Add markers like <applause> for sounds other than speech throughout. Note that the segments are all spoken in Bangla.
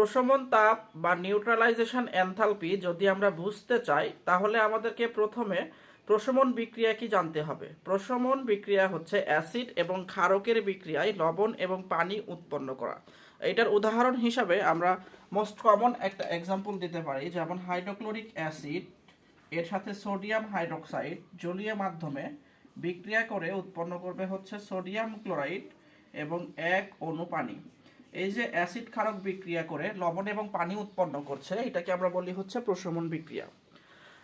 প্রশমন তাপ বা নিউট্রালাইজেশন এনথালপি যদি আমরা বুঝতে চাই, তাহলে আমাদেরকে প্রথমে প্রশমন বিক্রিয়া কি জানতে হবে? প্রশমন বিক্রিয়া হচ্ছে অ্যাসিড এবং ক্ষারকের বিক্রিয়ায় লবণ এবং পানি উৎপন্ন করা। এটার উদাহরণ হিসাবে আমরা মোস্ট কমন একটা এক্সাম্পল দিতে পারি, যেমন হাইড্রোক্লোরিক অ্যাসিড এর সাথে সোডিয়াম হাইড্রোক্সাইড জলীয় মাধ্যমে বিক্রিয়া করে উৎপন্ন করবে হচ্ছে সোডিয়াম ক্লোরাইড এবং এক অণু পানি। এই যে অ্যাসিড ক্ষারক বিক্রিয়া করে লবণ এবং পানি উৎপন্ন করছে, এটাকে আমরা বলি হচ্ছে প্রশমন বিক্রিয়া।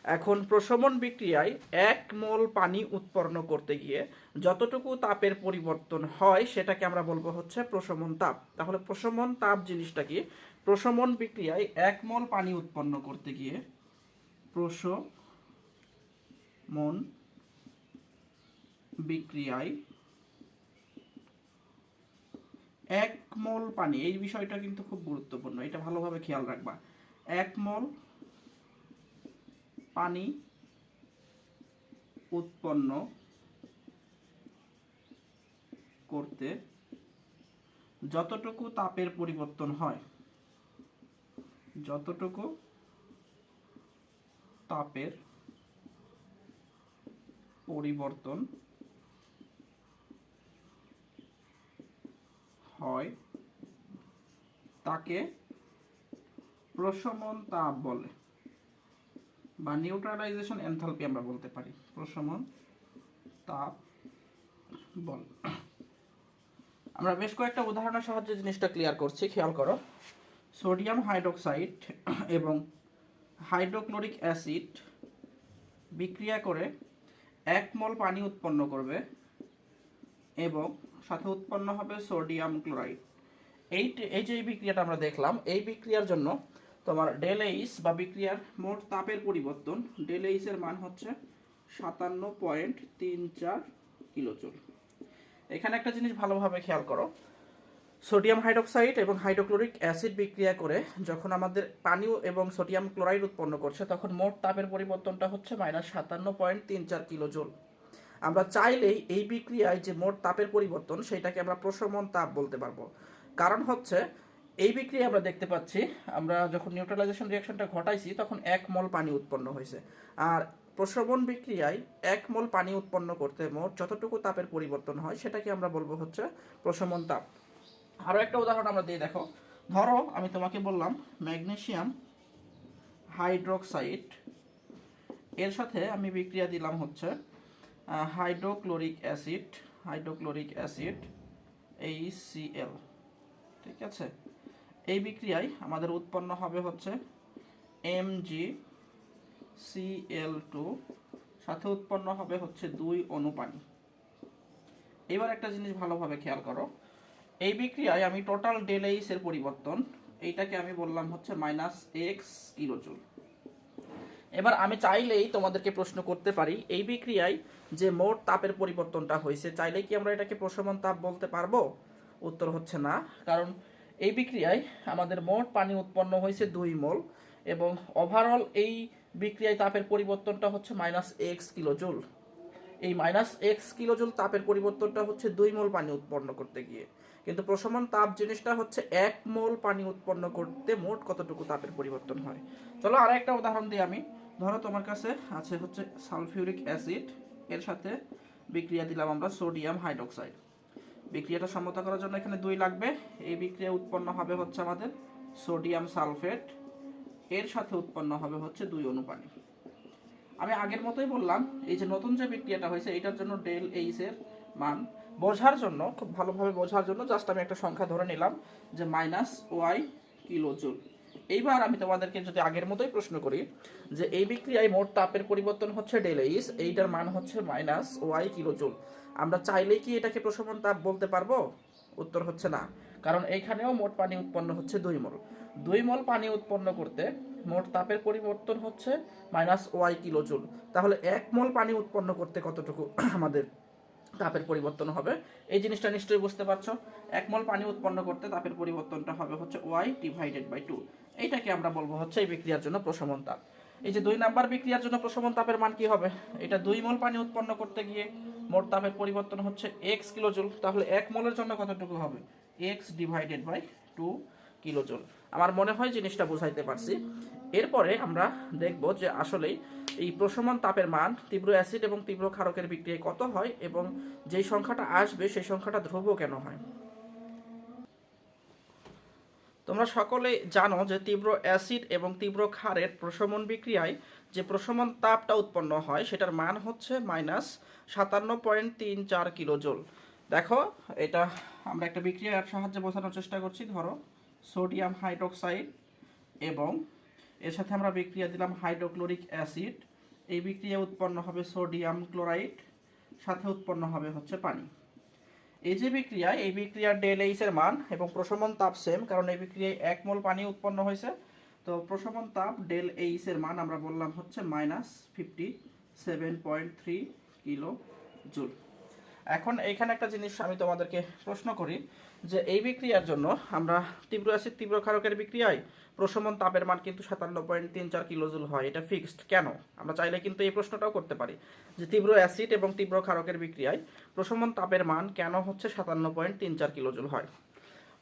এখন প্রশমন বিক্রিয়ায় এক মোল পানি উৎপন্ন করতে গিয়ে যতটুকু তাপের পরিবর্তন হয়, সেটাকে আমরা বলব হচ্ছে প্রশমন তাপ। তাহলে প্রশমন তাপ জিনিসটা কি? প্রশমন বিক্রিয়ায় এক মোল পানি উৎপন্ন করতে গিয়ে প্রশমন বিক্রিয়ায় এক মোল পানি, এই বিষয়টা কিন্তু খুব গুরুত্বপূর্ণ, এটা ভালোভাবে খেয়াল রাখবা। এক মোল পানি উৎপন্ন করতে যতটুকু তাপের পরিবর্তন হয়, যতটুকু তাপের পরিবর্তন হয়, তাকে প্রশমন তাপ বলে বা নিউট্রালাইজেশন এনথালপি আমরা বলতে পারি প্রশমন তাপ বল। আমরা বেশ কয়েকটা উদাহরণের সাহায্যে জিনিসটা ক্লিয়ার করছি, খেয়াল করো। সোডিয়াম হাইড্রোক্সাইড এবং হাইড্রোক্লোরিক অ্যাসিড বিক্রিয়া করে এক মোল পানি উৎপন্ন করবে এবং সাথে উৎপন্ন হবে সোডিয়াম ক্লোরাইড। এই এই যে বিক্রিয়াটা আমরা দেখলাম, এই বিক্রিয়ার জন্য তোমার ডেল এইচ বা বিক্রিয়ার মোট তাপের পরিবর্তন, ডেল এইচের মান হচ্ছে সাতান্ন পয়েন্ট তিন চার কিলোজুল। এখানে একটা জিনিস ভালোভাবে খেয়াল করো, সোডিয়াম হাইড্রোক্সাইড এবং হাইড্রোক্লোরিক অ্যাসিড বিক্রিয়া করে যখন আমাদের পানি এবং সোডিয়াম ক্লোরাইড উৎপন্ন করছে, তখন মোট তাপের পরিবর্তনটা হচ্ছে মাইনাস সাতান্ন পয়েন্ট তিন চার কিলোজুল। আমরা চাইলেই এই বিক্রিয়ায় যে মোট তাপের পরিবর্তন সেটাকে আমরা প্রশমন তাপ বলতে পারব। কারণ হচ্ছে, এই বিক্রিয়া আমরা দেখতে পাচ্ছি, আমরা যখন নিউট্রালাইজেশন রিয়াকশনটা ঘটাইছি, তখন এক মল পানি উৎপন্ন হয়েছে। আর প্রশমন বিক্রিয়ায় এক মোল পানি উৎপন্ন করতে মোট যতটুকু তাপের পরিবর্তন হয়, সেটাকে আমরা বলব হচ্ছে প্রশমন তাপ। আরও একটা উদাহরণ আমরা দিয়ে দেখো। ধরো, আমি তোমাকে বললাম ম্যাগনেশিয়াম হাইড্রোক্সাইড, এর সাথে আমি বিক্রিয়া দিলাম হচ্ছে hydrochloric acid hydrochloric acid HCl ঠিক আছে? এই বিক্রিয়ায় আমাদের উৎপন্ন হবে হচ্ছে এমজি সিএল টু সাথে উৎপন্ন হবে হচ্ছে দুই অনুপানি। এবার একটা জিনিস ভালোভাবে খেয়াল করো। এই বিক্রিয়ায় আমি টোটাল ডেলেইস এর পরিবর্তন, এইটাকে আমি বললাম হচ্ছে মাইনাস এক্স কিলোজুল। এবার আমি চাইলেই তোমাদেরকে প্রশ্ন করতে পারি। এই বিক্রিয়ায় যে মোট তাপের পরিবর্তনটা হয়েছে চাইলে কি আমরা এটাকে প্রশমন তাপ বলতে পারব? উত্তর হচ্ছে না, কারণ এই বিক্রিয়ায় আমাদের মোট পানি উৎপন্ন হয়েছে দুই মোল এবং ওভারঅল এই বিক্রিয়ায় তাপের পরিবর্তনটা হচ্ছে মাইনাস এক্স কিলোজুল এই মাইনাস এক্স কিলোজুল তাপের পরিবর্তনটা হচ্ছে দুই মোল পানি উৎপন্ন করতে গিয়ে। কিন্তু প্রশমন তাপ জিনিসটা হচ্ছে এক মোল পানি উৎপন্ন করতে মোট কতটুকু তাপের পরিবর্তন হয়? চলো আর একটা উদাহরণ দিই আমি। ধরো তোমার কাছে আছে হচ্ছে সালফিউরিক অ্যাসিড, এর সাথে বিক্রিয়া দিলাম আমরা সোডিয়াম হাইড্রোক্সাইড। বিক্রিয়াটা সমতা করার জন্য এখানে দুই লাগবে। এই বিক্রিয়া উৎপন্ন হবে হচ্ছে আমাদের সোডিয়াম সালফেট, এর সাথে উৎপন্ন হবে হচ্ছে দুই অনুপানি। আমি আগের মতোই বললাম, এই যে নতুন যে বিক্রিয়াটা হয়েছে, এটার জন্য ডেল এইচ এর মান। বোঝার জন্য, খুব ভালোভাবে বোঝার জন্য জাস্ট আমি একটা সংখ্যা ধরে নিলাম যে মাইনাস ওয়াই কিলোজুল। এইবার আমি তোমাদেরকে যদি আগের মতোই প্রশ্ন করি যে এই বিক্রিয়ায় মোট তাপের পরিবর্তন হচ্ছে ডেল এইচ, এইটার মান হচ্ছে মাইনাস ওয়াই কিলোজুল। আমরা চাইলেই কি এটাকে প্রশমন তাপ বলতে পারব? উত্তর হচ্ছে না। কারণ এইখানেও মোট পানি উৎপন্ন হচ্ছে দুই মল। দুই মল পানি উৎপন্ন করতে মোট তাপের পরিবর্তন হচ্ছে মাইনাস ওয়াই কিলোজুল। তাহলে এক মোল পানি উৎপন্ন করতে কতটুকু আমাদের তাপের পরিবর্তন হবে? এই জিনিসটা নিশ্চয়ই বুঝতে পারছ। এক মোল পানি উৎপন্ন করতে তাপের পরিবর্তনটা হবে হচ্ছে ওয়াই ডিভাইডেড বাই টু। এইটাকে আমরা বলব হচ্ছে এই বিক্রিয়ার জন্য প্রশমন তাপ। এই যে দুই নাম্বার বিক্রিয়ার জন্য প্রশমন তাপের মান কি হবে? এটা দুই মোল পানি উৎপন্ন করতে গিয়ে মোট তাপের পরিবর্তন হচ্ছে এক্স কিলোজুল তাহলে এক মোলের জন্য কতটুকু হবে? X divided by two kilojoule আমার মনে হয় জিনিসটা বোঝাইতে পারছি। এরপরে আমরা দেখব যে আসলেই এই প্রশমন তাপের মান তীব্র অ্যাসিড এবং তীব্র ক্ষারকের বিক্রিয়ায় কত হয় এবং যেই সংখ্যাটা আসবে সেই সংখ্যাটা ধ্রুব কেন হয়? তোমরা সকলে জানো যে তীব্র অ্যাসিড এবং তীব্র ক্ষারের প্রশমন বিক্রিয়ায় যে প্রশমন তাপটা উৎপন্ন হয়, সেটার মান হচ্ছে মাইনাস সাতান্ন পয়েন্ট তিন চার কিলোজোল। দেখো, এটা আমরা একটা বিক্রিয়ার সাহায্যে বোঝানোর চেষ্টা করছি, ধরো, সোডিয়াম হাইড্রোক্সাইড এবং এর সাথে আমরা বিক্রিয়া দিলাম হাইড্রোক্লোরিক অ্যাসিড। এই বিক্রিয়া উৎপন্ন হবে সোডিয়াম ক্লোরাইড, সাথে উৎপন্ন হবে হচ্ছে পানি। এই যে বিক্রিয়া এই বিক্রিয়ার ডেল এইচ এর মান এবং প্রশমন তাপ সেম কারণ এই বিক্রিয়ায় এক মোল পানি উৎপন্ন হয়েছে। তো প্রশমন তাপ ডেল এইচ এর মান আমরা বললাম হচ্ছে minus fifty seven point three kilojoule এখন এইখানে একটা জিনিস আমি তোমাদেরকে প্রশ্ন করি, যে এই বিক্রিয়ার জন্য আমরা তীব্র অ্যাসিড, তীব্র ক্ষারকের বিক্রিয়ায় প্রশমন তাপের মান কিন্তু সাতান্ন পয়েন্ট তিন চার কিলোজুল হয়। এটা ফিক্সড কেন? আমরা চাইলে কিন্তু এই প্রশ্নটাও করতে পারি, যে তীব্র অ্যাসিড এবং তীব্র ক্ষারকের বিক্রিয়ায় প্রশমন তাপের মান কেন হচ্ছে সাতান্ন পয়েন্ট তিন চার কিলোজুল হয়।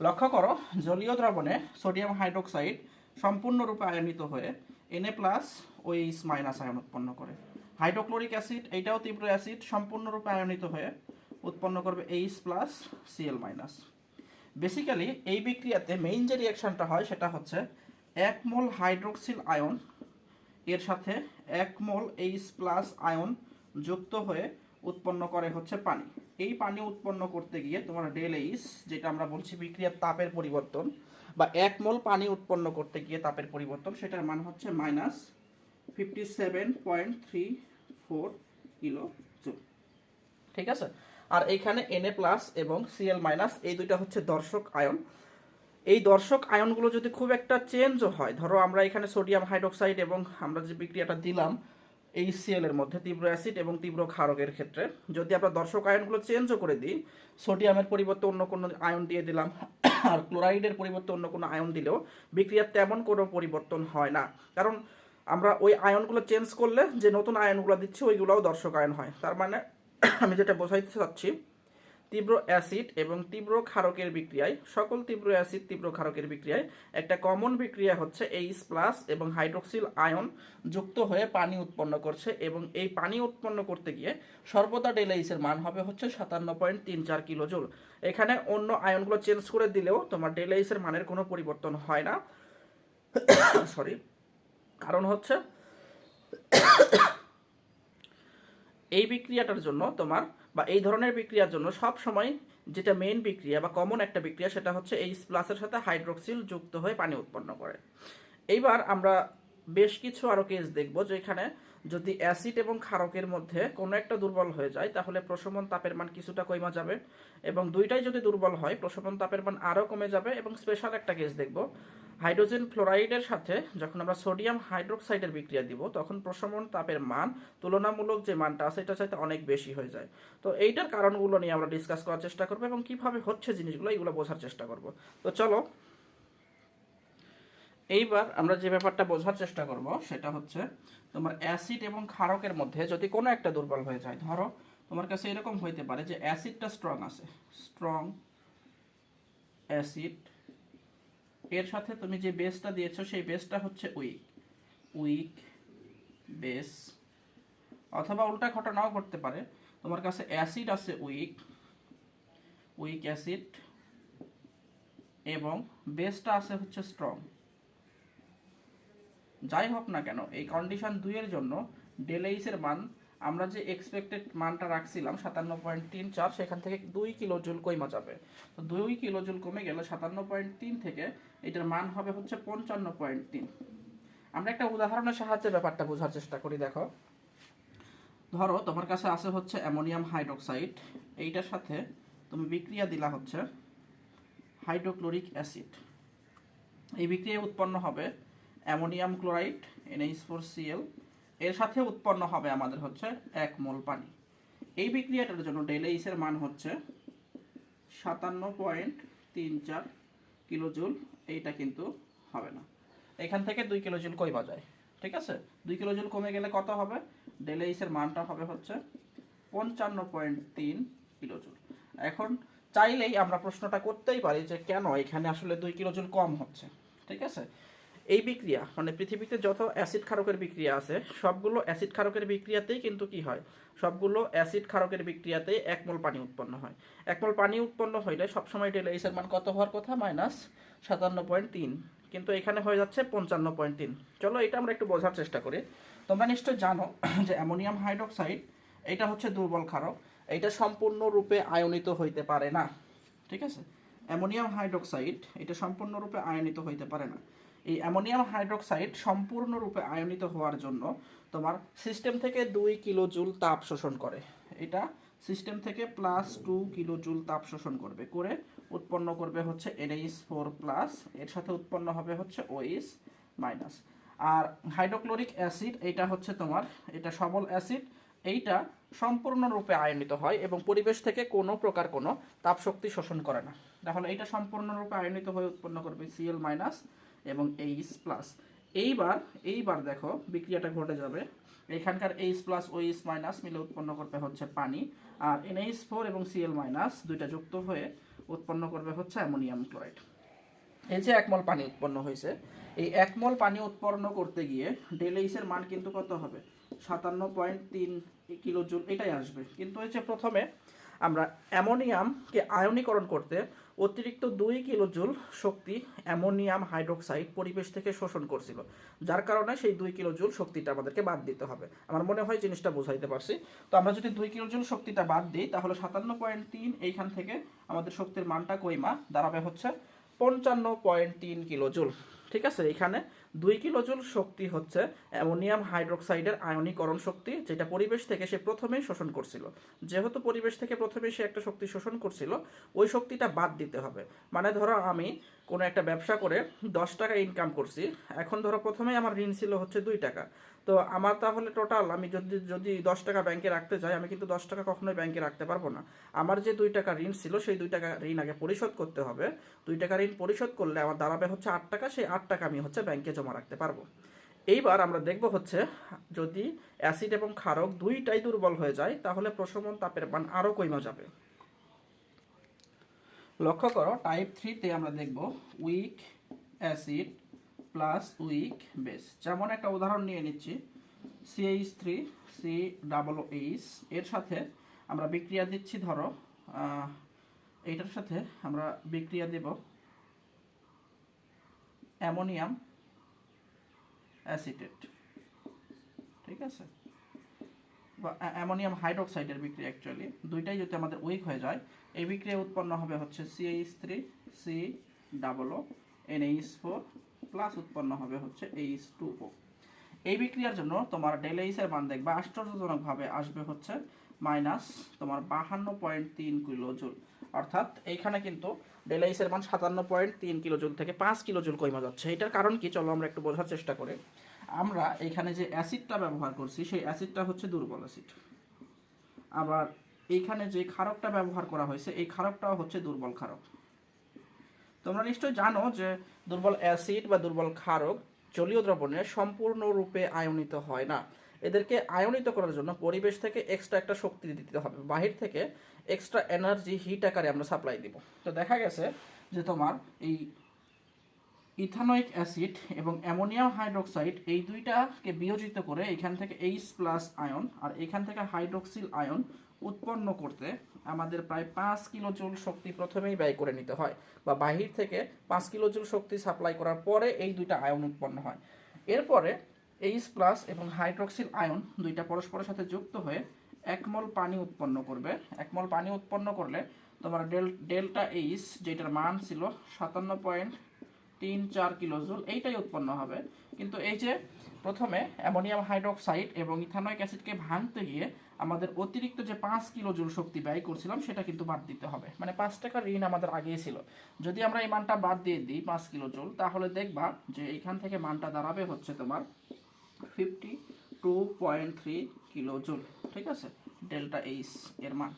লক্ষ্য করো, জলীয় দ্রবণে সোডিয়াম হাইড্রোক্সাইড সম্পূর্ণরূপে আয়নিত হয়ে এনএ প্লাস ওইস মাইনাস আয়ন উৎপন্ন করে। হাইড্রোক্লোরিক অ্যাসিড, এইটাও তীব্র অ্যাসিড, সম্পূর্ণরূপে আয়নিত হয়ে উৎপন্ন করবে H plus Cl minus basically এই বিক্রিয়াতে মেইন যে রিয়াকশনটা হয় সেটা হচ্ছে এক মোল হাইড্রোক্সিল আয়ন এর সাথে এক মোল এইচ প্লাস আয়ন যুক্ত হয়ে উৎপন্ন করে হচ্ছে পানি। এই পানি উৎপন্ন করতে গিয়ে তোমার ডেল এইচ যেটা আমরা বলছি বিক্রিয়ার তাপের পরিবর্তন, বা এক মোল পানি উৎপন্ন করতে গিয়ে তাপের পরিবর্তন, সেটার মান হচ্ছে minus fifty seven point three four kilojoule ঠিক আছে? আর এইখানে এনএ প্লাস এবং সিএল মাইনাস এই দুইটা হচ্ছে দর্শক আয়ন। এই দর্শক আয়নগুলো যদি খুব একটা চেঞ্জও হয়, ধরো আমরা এখানে সোডিয়াম হাইড্রোক্সাইড এবং আমরা যে বিক্রিয়াটা দিলাম, এই সিএল এর মধ্যে তীব্র অ্যাসিড এবং তীব্র ক্ষারকের ক্ষেত্রে, যদি আমরা দর্শক আয়নগুলো চেঞ্জও করে দিই সোডিয়ামের পরিবর্তে অন্য কোনো আয়ন দিয়ে দিলাম, আর ক্লোরাইডের পরিবর্তে অন্য কোনো আয়ন দিলেও বিক্রিয়ার তেমন কোনো পরিবর্তন হয় না। কারণ আমরা ওই আয়নগুলো চেঞ্জ করলে যে নতুন আয়নগুলো দিচ্ছি, ওইগুলোও দর্শক আয়ন হয়। তার মানে আমি যেটা বোঝাইতে চাচ্ছি, তীব্র অ্যাসিড এবং তীব্র ক্ষারকের বিক্রিয়ায়, সকল তীব্র অ্যাসিড, তীব্র ক্ষারকের বিক্রিয়ায় একটা কমন বিক্রিয়া হচ্ছে এইচ প্লাস এবং হাইড্রোক্সিল আয়ন যুক্ত হয়ে পানি উৎপন্ন করছে এবং এই পানি উৎপন্ন করতে গিয়ে সর্বদা ডেলাইসের মান হবে হচ্ছে সাতান্ন পয়েন্ট তিন চার কিলো জুল। এখানে অন্য আয়নগুলো চেঞ্জ করে দিলেও তোমার ডেলাইসের মানের কোনো পরিবর্তন হয় না। <coughs> সরি কারণ হচ্ছে এই বিক্রিয়াটার জন্য তোমার বা এই ধরনের বিক্রিয়ার জন্য সব সময় যেটা মেইন বিক্রিয়া বা কমন একটা বিক্রিয়া সেটা হচ্ছে এইচ প্লাসের সাথে হাইড্রোক্সিল যুক্ত হয়ে পানি উৎপন্ন করে। এইবার আমরা বেশ কিছু আরও কেস দেখব যেখানে যদি অ্যাসিড এবং ক্ষারকের মধ্যে কোনো একটা দুর্বল হয়ে যায়, তাহলে প্রশমন তাপের মান কিছুটা কমা যাবে। এবং দুইটাই যদি দুর্বল হয়, প্রশমন তাপের মান আরও কমে যাবে এবং স্পেশাল একটা কেস দেখব। হাইড্রোজেন ফ্লোরাইডের সাথে যখন আমরা সোডিয়াম হাইড্রোক্সাইডের বিক্রিয়া দিব, তখন প্রশমন তাপের মান তুলনামূলক যে মানটা আছে এটা চাইতে অনেক বেশি হয়ে যায়। তো এইটার কারণগুলো নিয়ে আমরা ডিসকাস করার চেষ্টা করব এবং কীভাবে হচ্ছে জিনিসগুলো এগুলো বোঝার চেষ্টা করব। তো চলো এইবার আমরা যে ব্যাপারটা বোঝার চেষ্টা করব, সেটা হচ্ছে তোমার অ্যাসিড এবং ক্ষারকের মধ্যে যদি কোনো একটা দুর্বল হয়ে যায়, ধরো তোমার কাছে এরকম হইতে পারে যে অ্যাসিডটা স্ট্রং আছে। স্ট্রং অ্যাসিড এর সাথে তুমি যে বেসটা দিয়েছ, সেই বেসটা হচ্ছে উইক উইক বেস অথবা উল্টা ঘটনাও ঘটতে পারে। তোমার কাছে অ্যাসিড আছে উইক উইক অ্যাসিড এবং বেসটা আছে হচ্ছে স্ট্রং যাই হোক না কেন, এই কন্ডিশন দুইয়ের জন্য ডেলেইসের মান, আমরা যে এক্সপেক্টেড মানটা রাখছিলাম, সাতান্ন পয়েন্ট তিন চার, সেখান থেকে দুই কিলো জুল কমা যাবে। তো দুই কিলো জুল কমে গেলে সাতান্ন পয়েন্ট তিন থেকে এটার মান হবে হচ্ছে পঞ্চান্ন পয়েন্ট তিন। আমরা একটা উদাহরণের সাহায্যে ব্যাপারটা বোঝার চেষ্টা করি, দেখো। ধরো, তোমার কাছে আছে হচ্ছে অ্যামোনিয়াম হাইড্রোক্সাইড, এইটার সাথে তুমি বিক্রিয়া দিলা হচ্ছে হাইড্রোক্লোরিক অ্যাসিড। এই বিক্রিয়ায় উৎপন্ন হবে ammonium chloride, NH four Cl, এর সাথে উৎপন্ন হবে আমাদের হচ্ছে এক মোল পানি। এই বিক্রিয়াটার জন্য ডেলেইসের মান হচ্ছে সাতান্ন পয়েন্ট তিন চার কিলোজুল, এইটা কিন্তু হবে না। এখান থেকে দুই কিলোজুল কইবা যায় ঠিক আছে? দুই কিলোজুল কমে গেলে কত হবে? ডেলেইসের মানটা হবে হচ্ছে পঞ্চান্ন পয়েন্ট তিন কিলোজুল। এখন চাইলেই আমরা প্রশ্নটা করতেই পারি যে কেন এখানে আসলে দুই কিলো জুল কম হচ্ছে। ঠিক আছে? এই বিক্রিয়া মানে পৃথিবীতে যত অ্যাসিড ক্ষারকের বিক্রিয়া আছে, সবগুলো অ্যাসিড ক্ষারকের বিক্রিয়াতেই কিন্তু কি হয়? সবগুলো অ্যাসিড ক্ষারকের বিক্রিয়াতেই একমল পানি উৎপন্ন হয়। একমল পানি উৎপন্ন হইলে সবসময় ডেল মান কত হওয়ার কথা? মাইনাস সাতান্ন পয়েন্ট তিন। কিন্তু এখানে হয়ে যাচ্ছে পঞ্চান্ন পয়েন্ট তিন। চলো এটা আমরা একটু বোঝার চেষ্টা করি। তোমরা নিশ্চয় জানো <clears throat> যে অ্যামোনিয়াম হাইড্রোক্সাইড, এটা হচ্ছে দুর্বল ক্ষারক। এটা সম্পূর্ণরূপে আয়নিত হইতে পারে না। ঠিক আছে? অ্যামোনিয়াম হাইড্রোক্সাইড, এটা সম্পূর্ণরূপে আয়নিত হইতে পারে না। এই অ্যামোনিয়াম হাইড্রোক্সাইড সম্পূর্ণরূপে আয়নিত হওয়ার জন্য তোমার সিস্টেম থেকে দুই কিলো জুল তাপ শোষণ করে। এটা সিস্টেম থেকে প্লাস টু কিলো জুল তাপ শোষণ করবে। করে উৎপন্ন করবে হচ্ছে এনএইচ ফোর প্লাস এর সাথে উৎপন্ন হবে হচ্ছে ওইস মাইনাস আর হাইড্রোক্লোরিক অ্যাসিড, এটা হচ্ছে তোমার, এটা সবল অ্যাসিড, এইটা সম্পূর্ণরূপে আয়নিত হয় এবং পরিবেশ থেকে কোনো প্রকার কোনো তাপশক্তি শোষণ করে না। তাহলে এইটা সম্পূর্ণরূপে আয়নিত হয়ে উৎপন্ন করবে সিএল মাইনাস এবং এইচ প্লাস এইবার এইবার দেখো বিক্রিয়াটা ঘটে যাবে। এখানকার এইচ প্লাস ওইচ মাইনাস মিলে উৎপন্ন করবে হচ্ছে পানি। আর এনএইচ ফোর এবং সিএল মাইনাস দুইটা যুক্ত হয়ে উৎপন্ন করবে হচ্ছে অ্যামোনিয়াম ক্লোরাইড। এই যে একমল পানি উৎপন্ন হয়েছে, এই একমল পানি উৎপন্ন করতে গিয়ে ডেলেইসের মান কিন্তু কত হবে? সাতান্ন পয়েন্ট তিন কিলো জুল এটাই আসবে। কিন্তু হচ্ছে প্রথমে আমরা অ্যামোনিয়ামকে আয়নীকরণ করতে অতিরিক্ত দুই কিলো জুল শক্তি অ্যামোনিয়াম হাইড্রোক্সাইড পরিবেশ থেকে শোষণ করছিল, যার কারণে সেই দুই কিলো জুল শক্তিটা আমাদেরকে বাদ দিতে হবে। আমার মনে হয় জিনিসটা বোঝাইতে পারছি। তো আমরা যদি দুই কিলো জুল শক্তিটা বাদ দিই, তাহলে সাতান্ন পয়েন্ট তিন এইখান থেকে আমাদের শক্তির মানটা কইমা দাঁড়াবে হচ্ছে পঞ্চান্ন পয়েন্ট তিন কিলো জুল। ঠিক আছে? এখানে দুই কিলো জুল শক্তি হচ্ছে অ্যামোনিয়াম হাইড্রোক্সাইডের আয়নীকরণ শক্তি, যেটা পরিবেশ থেকে সে প্রথমেই শোষণ করছিল। যেহেতু পরিবেশ থেকে প্রথমে সে একটা শক্তি শোষণ করছিল, ওই শক্তিটা বাদ দিতে হবে। মানে ধরো আমি কোনো একটা ব্যবসা করে দশ টাকা ইনকাম করছি, এখন ধরো প্রথমেই আমার ঋণ ছিল হচ্ছে দুই টাকা। তো আমার তাহলে টোটাল আমি যদি যদি দশ টাকা ব্যাংকে রাখতে চাই আমি কিন্তু দশ টাকা কখনোই ব্যাংকে রাখতে পারব না। আমার যে দুই টাকা ঋণ ছিল, সেই দুই টাকা ঋণ আগে পরিশোধ করতে হবে। দুই টাকা ঋণ পরিশোধ করলে আমার দাঁড়াবে হচ্ছে আট টাকা, সেই আট টাকা আমি হচ্ছে ব্যাংকে জমা রাখতে পারব। এইবার আমরা দেখব হচ্ছে, যদি অ্যাসিড এবং ক্ষারক দুইটাই দুর্বল হয়ে যায়, তাহলে প্রশমন তাপের মান আরও কমে যাবে। লক্ষ্য করো টাইপ থ্রিতে আমরা দেখব weak acid plus weak base যেমন একটা উদাহরণ নিয়ে নিচ্ছি। CH three C double H এর সাথে আমরা বিক্রিয়া দিচ্ছি, ধরো এইটার সাথে আমরা বিক্রিয়া দেব অ্যামোনিয়াম অ্যাসিটেট ঠিক আছে? বা অ্যা- অ্যামোনিয়াম হাইড্রোক্সাইডের বিক্রিয়া অ্যাকচুয়ালি দুইটাই যদি আমাদের উইক হয়ে যায়, এই বিক্রিয়া উৎপন্ন হবে হচ্ছে CH three C double O NH four plus উৎপন্ন হবে হচ্ছে এইচ টু ও এই বিক্রিয়ার জন্য তোমার ডেলেইসের মান দেখবে আশ্চর্যজনকভাবে আসবে হচ্ছে মাইনাস তোমার বাহান্ন পয়েন্ট তিন কিলো জুল অর্থাৎ এইখানে কিন্তু ডেলাইসের মান সাতান্ন পয়েন্ট তিন কিলো জুল থেকে পাঁচ কিলো জুল কমে যাচ্ছে। এটার কারণ কি? চলো আমরা একটু বোঝার চেষ্টা করি। আমরা এখানে যে অ্যাসিডটা ব্যবহার করছি, সেই অ্যাসিডটা হচ্ছে দুর্বল অ্যাসিড। আবার এইখানে যে ক্ষারকটা ব্যবহার করা হয়েছে, এই ক্ষারকটাও হচ্ছে দুর্বল ক্ষারক। তোমরা নিশ্চয়ই জানো যে দুর্বল অ্যাসিড বা দুর্বল ক্ষারক জলীয় দ্রবণে সম্পূর্ণরূপে আয়নিত হয় না। এদেরকে আয়নিত করার জন্য পরিবেশ থেকে এক্সট্রা একটা শক্তি দিতে হবে। বাহির থেকে এক্সট্রা এনার্জি হিট আকারে আমরা সাপ্লাই দিব। তো দেখা গেছে যে তোমার এই ইথানোয়িক অ্যাসিড এবং অ্যামোনিয়াম হাইড্রোক্সাইড এই দুইটাকে বিয়োজিত করে এখান থেকে এইচ প্লাস আয়ন আর এখান থেকে হাইড্রোক্সিল আয়ন উৎপন্ন করতে আমাদের প্রায় পাঁচ কিলো জুল শক্তি প্রথমেই ব্যয় করে নিতে হয় বা বাহির থেকে পাঁচ কিলো জুল শক্তি সাপ্লাই করার পরে এই দুইটা আয়ন উৎপন্ন হয়। এরপরে এইচ প্লাস এবং হাইড্রোক্সিল আয়ন দুইটা পরস্পরের সাথে যুক্ত হয়ে একমল পানি উৎপন্ন করবে। একমল পানি উৎপন্ন করলে তোমার ডেল ডেল্টা এইচ যেটার মান ছিল সাতান্ন পয়েন্ট তিন চার কিলোজুল এইটাই উৎপন্ন হবে। কিন্তু এই যে প্রথমে অ্যামোনিয়াম হাইড্রোক্সাইড এবং ইথানয়িক অ্যাসিডকে ভাঙতে গিয়ে আমাদের অতিরিক্ত যে পাঁচ কিলো জুল শক্তি ব্যয় করছিলাম, সেটা কিন্তু বাদ দিতে হবে। মানে পাঁচ টাকার ঋণ আমাদের আগেই ছিল। যদি আমরা এই মানটা বাদ দিয়ে দিই, পাঁচ কিলো জুল, তাহলে দেখবা যে এখান থেকে মানটা দাঁড়াবে হচ্ছে তোমার fifty two point three kilo joule, ঠিক আছে? ডেল্টা এইস এর মান।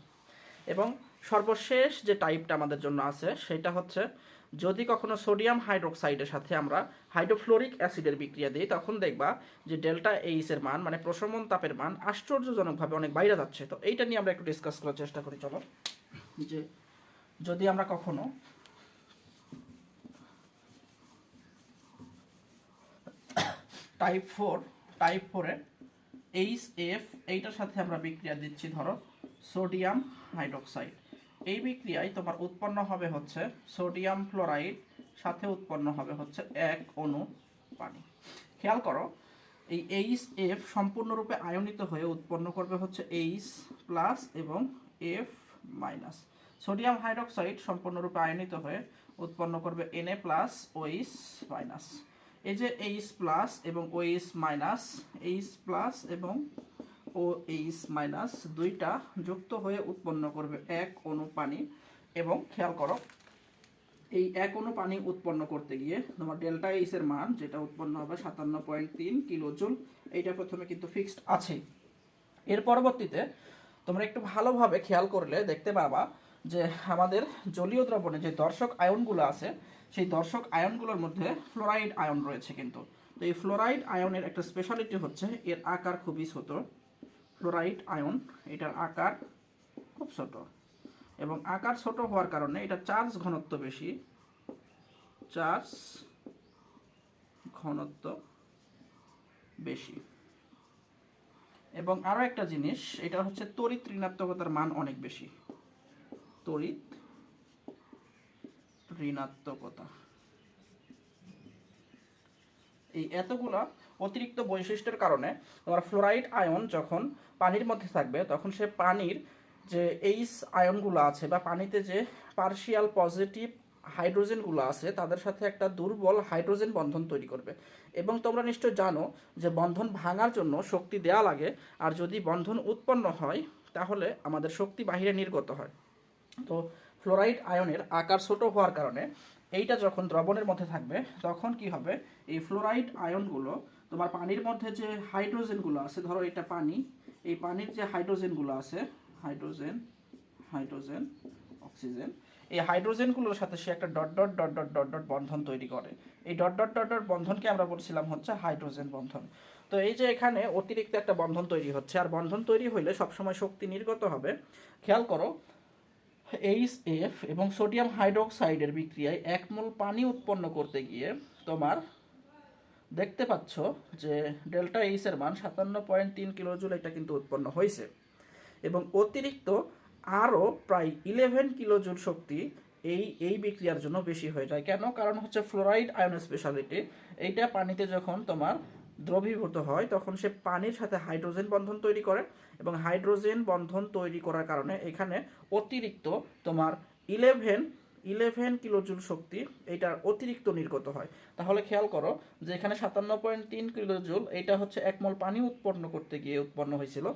এবং সর্বশেষ যে টাইপটা আমাদের জন্য আছে, সেটা হচ্ছে যদি কখনো সোডিয়াম হাইড্রোক্সাইডের সাথে আমরা হাইড্রোফ্লোরিক অ্যাসিডের বিক্রিয়া দিই, তখন দেখবা যে ডেল্টা এইচ এর মান মানে প্রশমন তাপের মান আশ্চর্যজনকভাবে অনেক বাইরে যাচ্ছে। তো এইটা নিয়ে আমরা একটু ডিসকাস করার চেষ্টা করি, চলো। যে যদি আমরা কখনো টাইপ ফোর টাইপ ফোরে এইচ এফ এইটার সাথে আমরা বিক্রিয়া দিচ্ছি, ধরো সোডিয়াম হাইড্রোক্সাইড এই বিক্রিয়ায় তোমার উৎপন্ন হবে হচ্ছে সোডিয়াম ফ্লোরাইড, সাথে উৎপন্ন হবে হচ্ছে এক অণু পানি। খেয়াল করো, এই এইচ এফ সম্পূর্ণরূপে আয়নিত হয়ে উৎপন্ন করবে হচ্ছে এইচ প্লাস এবং এফ মাইনাস সোডিয়াম হাইড্রোক্সাইড সম্পূর্ণরূপে আয়নিত হয়ে উৎপন্ন করবে N A plus OH minus এই যে এইচ প্লাস এবং ওইস মাইনাস এইচ প্লাস এবং ও এইচ মাইনাস দুইটা যুক্ত হয়ে উৎপন্ন করবে এক অণু পানি। এবং খেয়াল করো, এই এক অণু পানি উৎপন্ন করতে গিয়ে তোমার ডেল্টা এইচ এর মান, যেটা উৎপন্ন হবে সাতান্ন পয়েন্ট তিন কিলোজুল, এইটা প্রথমে কিন্তু ফিক্সড আছেই এর পরবর্তীতে তোমরা একটু ভালোভাবে খেয়াল করলে দেখতে পাবা যে আমাদের জলীয় দ্রবণে যে দর্শক আয়নগুলো আছে, সেই দর্শক আয়নগুলোর মধ্যে ফ্লোরাইড আয়ন রয়েছে কিন্তু। তো এই ফ্লোরাইড আয়নের একটা স্পেশালিটি হচ্ছে, এর আকার খুবই ছোট। ফ্লোরাইড আয়ন, এটার আকার খুব ছোট এবং আকার ছোট হওয়ার কারণে এটা চার্জ ঘনত্ব বেশি, চার্জ ঘনত্ব বেশি। এবং আরও একটা জিনিস, এটা হচ্ছে তড়িৎ ঋণাত্মকতার মান অনেক বেশি। তড়িৎ ঋণাত্মকতা। এই এতগুলা অতিরিক্ত বৈশিষ্ট্যের কারণে তোমার ফ্লোরাইড আয়ন যখন পানির মধ্যে থাকবে, তখন সে পানির যে এইস আয়নগুলো আছে বা পানিতে যে পার্শিয়াল পজিটিভ হাইড্রোজেনগুলো আছে, তাদের সাথে একটা দুর্বল হাইড্রোজেন বন্ধন তৈরি করবে। এবং তোমরা নিশ্চয় জানো যে বন্ধন ভাঙার জন্য শক্তি দেয়া লাগে, আর যদি বন্ধন উৎপন্ন হয়, তাহলে আমাদের শক্তি বাহিরে নির্গত হয়। তো ফ্লোরাইড আয়নের আকার ছোট হওয়ার কারণে এইটা যখন দ্রবণের মধ্যে থাকবে, তখন কি হবে? এই ফ্লোরাইড আয়নগুলো তোমার পানির মধ্যে যে হাইড্রোজেনগুলো আছে, ধরো এটা পানি, এই পানির যে হাইড্রোজেনগুলো আছে হাইড্রোজেন হাইড্রোজেন অক্সিজেন এই হাইড্রোজেনগুলোর সাথে সে একটা dot dot dot dot dot dot বন্ধন তৈরি করে। এই ডট ডট ডট ডট বন্ধনকে আমরা বলছিলাম হচ্ছে হাইড্রোজেন বন্ধন। তো এই যে এখানে অতিরিক্ত একটা বন্ধন তৈরি হচ্ছে, আর বন্ধন তৈরি হইলে সবসময় শক্তি নির্গত হবে। খেয়াল করো এইচ এফ এবং সোডিয়াম হাইড্রোক্সাইডের বিক্রিয়ায় এক মোল পানি উৎপন্ন করতে গিয়ে তোমার দেখতে পাচ্ছ যে ডেল্টা এইচ এর মান সাতান্ন পয়েন্ট তিন কিলোজুল এটা কিন্তু উৎপন্ন হয়েছে এবং অতিরিক্ত আরও প্রায় ইলেভেন কিলোজুল শক্তি এই এই বিক্রিয়ার জন্য বেশি হয়ে যায় কেন কারণ হচ্ছে ফ্লোরাইড আয়নের স্পেশালিটি এইটা পানিতে যখন তোমার দ্রবীভূত হয়, তখন সে পানির সাথে হাইড্রোজেন বন্ধন তৈরি করে এবং হাইড্রোজেন বন্ধন তৈরি করার কারণে এখানে অতিরিক্ত তোমার ইলেভেন ইলেভেন কিলোজুল শক্তি এইটার অতিরিক্ত নির্গত হয়। তাহলে খেয়াল করো যে এখানে সাতান্ন পয়েন্ট তিন কিলোজুল এটা হচ্ছে একমল পানি উৎপন্ন করতে গিয়ে উৎপন্ন হয়েছিল।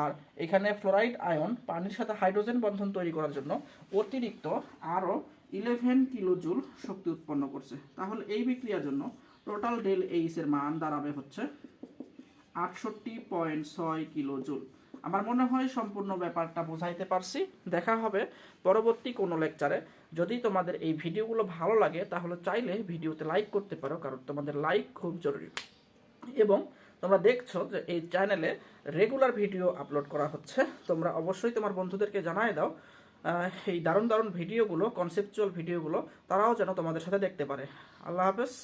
আর এখানে ফ্লোরাইড আয়ন পানির সাথে হাইড্রোজেন বন্ধন তৈরি করার জন্য অতিরিক্ত আরও ইলেভেন কিলোজুল শক্তি উৎপন্ন করছে। তাহলে এই বিক্রিয়ার জন্য টোটাল ডেল এইচ এর মান দাঁড়াবে হচ্ছে আটষট্টি পয়েন্ট ছয় কিলো জুল। আমার মনে হয় সম্পূর্ণ ব্যাপারটা বোঝাইতে পারছি। দেখা হবে পরবর্তী কোনো লেকচারে। যদি তোমাদের এই ভিডিওগুলো ভালো লাগে, তাহলে চাইলে ভিডিওতে লাইক করতে পারো, কারণ তোমাদের লাইক খুব জরুরি। এবং তোমরা দেখছ যে এই চ্যানেলে রেগুলার ভিডিও আপলোড করা হচ্ছে। তোমরা অবশ্যই তোমার বন্ধুদেরকে জানাই দাও এই দারুণ দারুণ ভিডিওগুলো কনসেপচুয়াল ভিডিওগুলো, তারাও যেন তোমাদের সাথে দেখতে পারে। আল্লাহ হাফেজ।